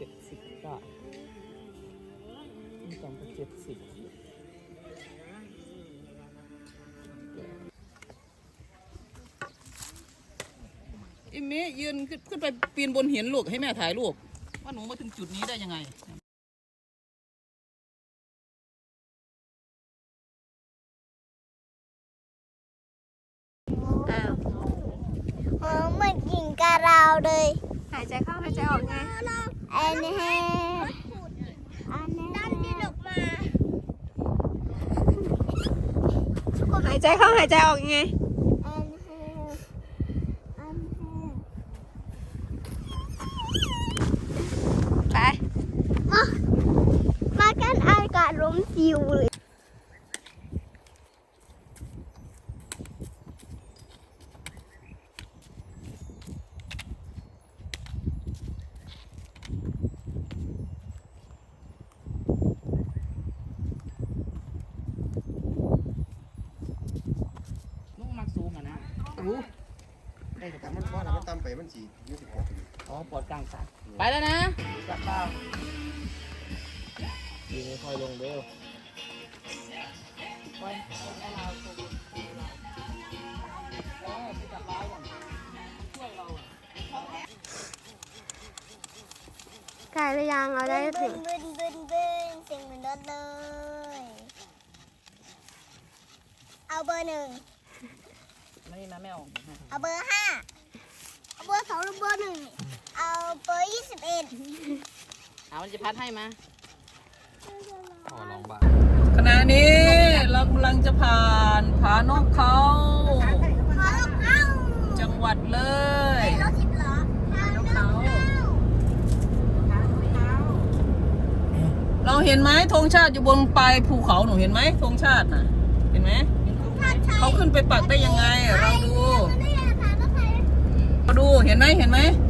จ็ดสิบบาทนี่กันก็เจ็ดสิบอิมิยืนขึ้นขึ้นไปปีนบนหินลูกให้แม่ถ่ายรูปว่าหนูมาถึงจุดนี้ได้ยังไงอ้าวเออเหมือนกินกะเราเลย หายใจเข้าหายใจออกไงอันนี้อันนี้ดันดินออกมาหายใจเข้าหายใจออกยังไงอันนี้อันนี้ไป มา มากันอากาศลมจิวเลย ลูกมักสูงอะนะ รู้ได้แต่แต่มัมันนว่าเราตามไปมันสียี่สิบหกอ๋อปวดกลางสายไปแล้วนะกลับบ้านยิงค่อยลงเร็วไปเอาเราตรงเออไปจับเราก่อนช่วยเราอะไกลหรือยังเราได้บึถึนงบึนบึนบึนเสียงเหมือนรถเลย เอาเบอร์หนึ่ง ไม่นะไม่ออกนะเอาเบอร์ห้าเอาเบอร์สองหรือเบอร์หนึ่งเอาเบอร์ยี่สิบเอ็ดเอามันจะพัดให้มาพอลองบ้างขณะนี้เรากำลังจะผ่านผานกเขา ขอลงเอาจังหวัดเลย รถสิบล้อทางลงเอาเราเห็นไหมธงชาติอยู่บนปลายภูเขาหนูเห็นไหมธงชาติน่ะ เห็นไหมถ้าใช้ เขาขึ้นไปปักได้ยังไงเราดูไม่ได้ทางรถไฟเราดูเห็นไหมเห็นไหมเ